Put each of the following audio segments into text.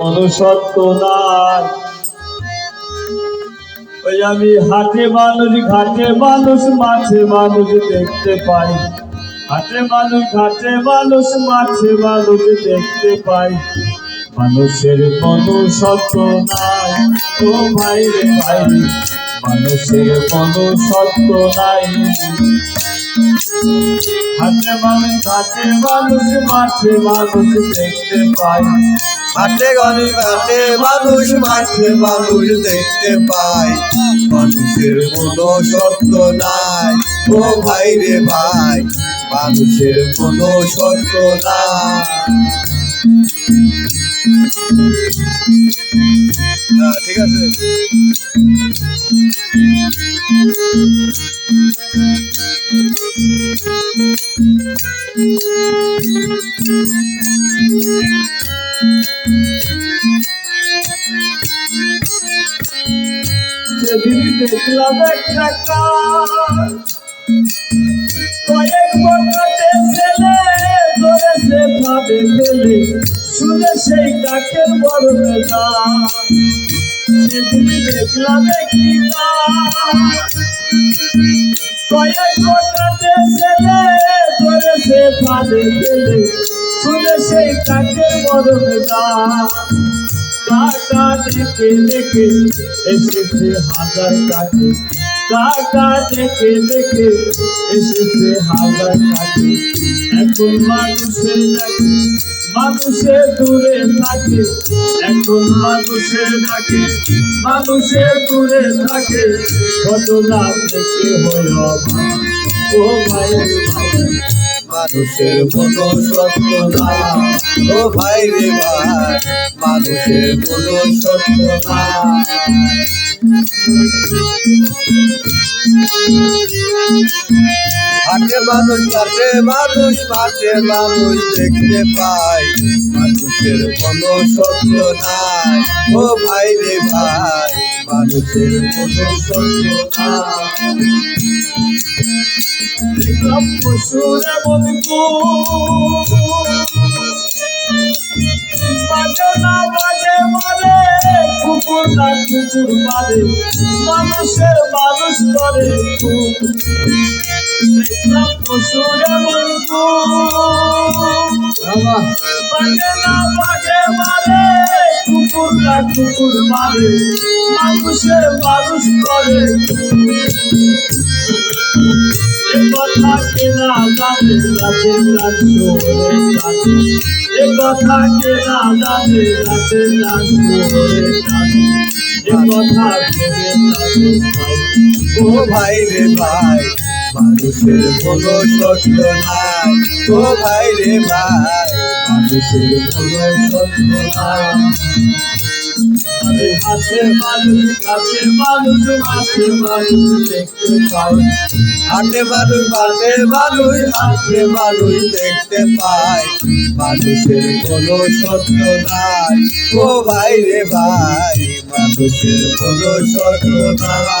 মনুষ্যত্ব নাই ওই আমি হাটে মানুষ, ঘাটে মানুষ, মাঠে মানুষ দেখতে পাই। হাটে মানুষ, ঘাটে মানুষ, মাঠে মানুষ দেখতে পাই। মানুষের সত্য নাই ও ভাই রে ভাই। মানুষের সত্য নাই হাটে মানুষ, ঘাটে মানুষ, মাঠে মানুষ দেখতে পাই। হাটে ঘরে ঘাটে মানুষ মাঠে মানুষ দেখতে পায়। মানুষের কোনো সত্য নাই। ও ভাই রে ভাই মানুষের কোনো সত্য নাই। হ্যাঁ, ঠিক আছে। সেদিন দেখলাম একটা কাজ কয়েক বছরে ছেলে ধরেছে ভাবে ফেলে শুনে সেই কাকের বড় বেলা সেদিন দেখলাম একটি কাজ কয়েক বছরে ছেলে ধরেছে ভাবে ফেলে শুনে সেই কাকের বড় বেলা কাকা ডেকে ডেকে এসেছে হাজার কাকে কাকা ডেকে ডেকে এসেছে হাজার কাকে এখন মানুষের ডাকে, মানুষের দূরে থাকে। এখন মানুষের ডাকে, মানুষের দূরে থাকে। ঘটনা থেকে হয়ে অবাক। ও ভাই রে ভাই মানুষের কোনো সত্য নাই ও ভাই রে ভাই, মানুষের কোনো সত্য নাই হাটে মানুষ কাটে মানুষ মাঠে মানুষ দেখতে পাই। মানুষের কোনো সত্য নাই। ও ভাই রে ভাই মানুষের কোনো সত্য নাই দেখলাম পশুরে বন্ধু বাজে বাজে মারে মানুষের মানুষ করে কুকুর মারে মানুষের মানুষ করে। কথা কে না জানে রাতে রাত এ কথা কে না জানে রাতে এ কথা ও ভাই রে ভাই, মানুষের কোনো সত্য নাই। ও ভাই রে ভাই, মানুষের কোনো সত্য নাই। আমি হাতে মানুষ হাতে দেখতে পাই। হাটে মানুষ মাঠে মানুষ দেখতে পায় মানুষের কোনো সত্য নাই। ও ভাই রে ভাই, মানুষের কোনো সত্য নাই।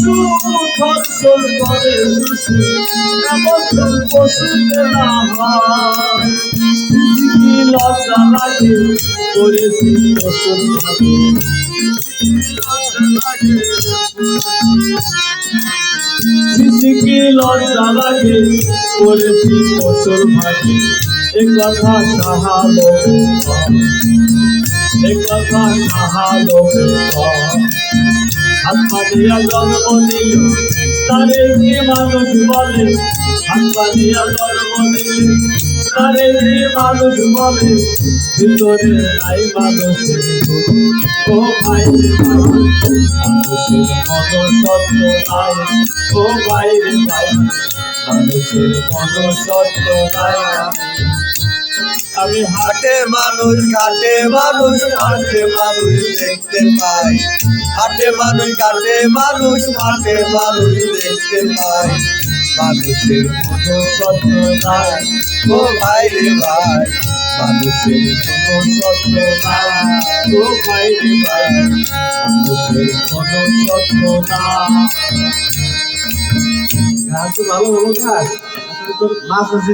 পশু করে শিশু এমন হয় কি লজ্জা লাগে করেছি পশুর ভাবে লজ্জা ভাগে এ কথা সাহালো এ কথা সাহালো হাত দিয়া জন্ম নিল তারে কি মানুষ বলে হাত দিয়া জন্ম নিল তারে কি মানুষ বলে ভিতরে নাই মানুষের ও ভাই মানুষের মতো সত্য নাই ও ভাই ভাই মানুষের মতো সত্য নাই। আমি হাটে মানুষ, ঘাটে মানুষ, হাটে মানুষ দেখতে পাই। হাটে মানুষ, ঘাটে মানুষ, হাটে মানুষ দেখতে পাই। মানুষের মতো নাই, ও ভাই রে ভাই। মানুষের কোনো সত্য নাই, ও ভাই রে ভাই। মানুষের কোনো সত্য না গান তো ভালো হলো, গাছ। মাছ আছে